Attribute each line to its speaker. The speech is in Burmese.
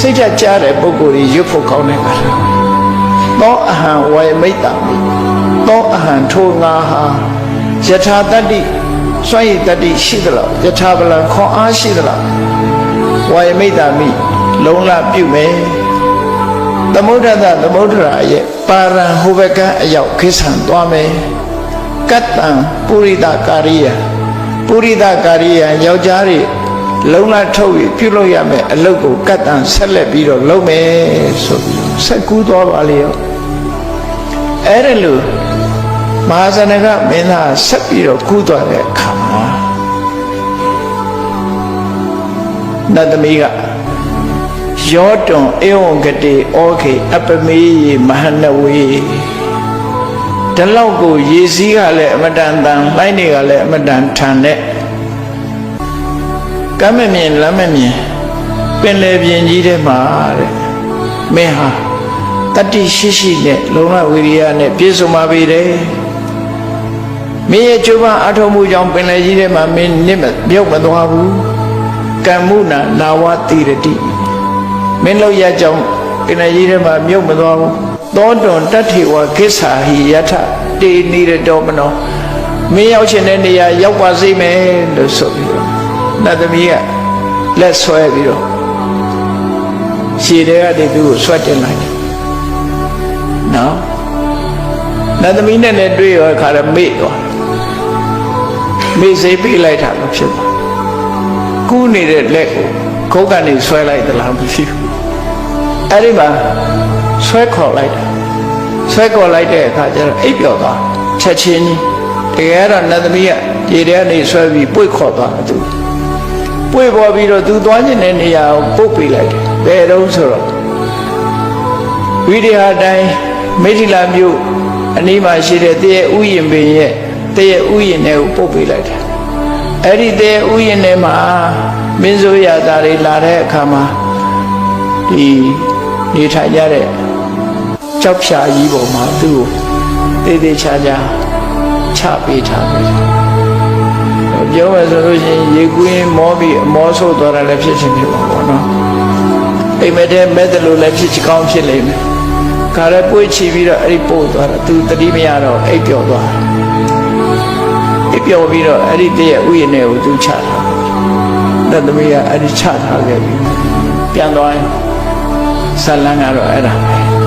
Speaker 1: စိတ်ဓာတ်ကြားတဲ့ပုဂ္ဂိုလ်ကြီးရွတ်ဖို့ကောင်းတဲ့ကလားသောအဟံဝေမိတ်တမိသောအဟံထိုငါဟာယထာတတ္တိစွန့်ရည်တတ္တိရှိသလားယထာပလံခွန်အားရှိသလားဝေမိတ်တမိလုံလပြုမယ်သမုဒ္ဒတသမုဒ္ဒရာရဲ့ပါရံဟိုဘကံအရောက်ခိစ္ဆံသွားမယ်ကတ္တံပုရိသကာရိယပုရိသကာရိယယောက်ျားတွေ လုံလထုတ်ပြီးပြုလုပ်ရမယ်အလုပ်ကိုကတ္တံဆက်လက်ပြီးတော့လုပ်မယ်ဆိုပြီးဆက်ကူးသွားပါလေရောအဲ့ဒါလို့မဟာဇနကမင်းသားဆက်ပြီးတော့ကူးသွားတဲ့အခါမှာနတ်သမီးကယောတွန်ဧဝံဂတိဩခေအပမေယမဟနဝေဒီလောက်ကိုရေစည်းကလည်းအမတန်တန်လိုက်နေကလည်းအမတန်ထန်တဲ့ ကမ်းမမြင်လမ်းမမြင်ပင်လေပြင်ကြီးထဲမှာတဲ့မင်းဟာတတ္တိရှိရှိနဲ့လုံလဝိရိယနဲ့ပြည့်စုံပါပေတယ်မင်းရဲ့ကျိုးပန်းအထောက်မှုကြောင့်ပင်လေကြီးထဲမှာမင်းနစ်မပြုတ်မသွားဘူးကမ္မှုနာနာဝတိရတိမင်းလောက်ရကြောင့်ပင်လေကြီးထဲမှာမြုပ်မသွားဘူးသောတွန်တတ္ထိဝကိစ္ဆာဟိယထတေနိရတောမနောမင်းရောက်ချင်တဲ့နေရာရောက်ပါစေမယ်လို့ဆိုပြီးတော့ နတ်သမီးကလက်ဆွဲပြီးတော့ခြေထဲကနေသူ့ကိုဆွတ်တင်လိုက်တယ်နော်နတ်သမီးနဲ့လည်းတွေ့ရောခါရမေ့သွားမေ့စိတ်ပြေးလိုက်တာလို့ဖြစ်သွားကူးနေတဲ့လက်ကိုခုတ်ကနေဆွဲလိုက်သလားမရှိဘူးအဲ့ဒီမှာဆွဲခေါ်လိုက်တာဆွဲခေါ်လိုက်တဲ့အခါကျတော့အိပ်ပျော်သွားချက်ချင်းကြီးတကယ်တော့နတ်သမီးကခြေထဲကနေဆွဲပြီးပွေ့ခေါ်သွားတယ်သူ ပွေ့ပေါ်ပြီးတော့သူသွားကျင်တဲ့နေရာကိုပုတ်ပေးလိုက်တယ်ဘယ်တော့ဆိုတော့ဝိရိယတိုင်းမိထီလာမြို့အနီးမှာရှိတဲ့တရေဥယျင်ပင်ရဲ့တရေဥယျင်တွေကိုပုတ်ပေးလိုက်တယ်အဲ့ဒီတရေဥယျင်ထဲမှာမင်းစိုးရသားတွေလာတဲ့အခါမှာဒီနေထိုင်ကြတဲ့ကြောက်ဖြာကြီးပေါ်မှာသူ့ကိုတေးသေးချာချာချပေးထားတယ် ပြောမယ်ဆိုလို့ရှိရင်ရေကူးရင်မောပြီးအမောဆိုးသွားတာလည်းဖြစ်ချင်းဖြစ်ပါဘောနော်အိမ်မက်တဲ့မဲ့တယ်လို့လည်းဖြစ်ချကောင်းဖြစ်လိမ့်မယ်ခါရဲပွေးချီပြီးတော့အဲ့ဒီပို့သွားတာသူတတိမရတော့အိပ်ပျော်သွားအိပ်ပျော်ပြီးတော့အဲ့ဒီတည့်ရဲ့ဥယျာဉ်တွေကိုသူချထားတယ်သမီးကအဲ့ဒီချထားခဲ့ပြီပြန်သွားရင်ဇလန်းကတော့အဲ့ဒါပဲ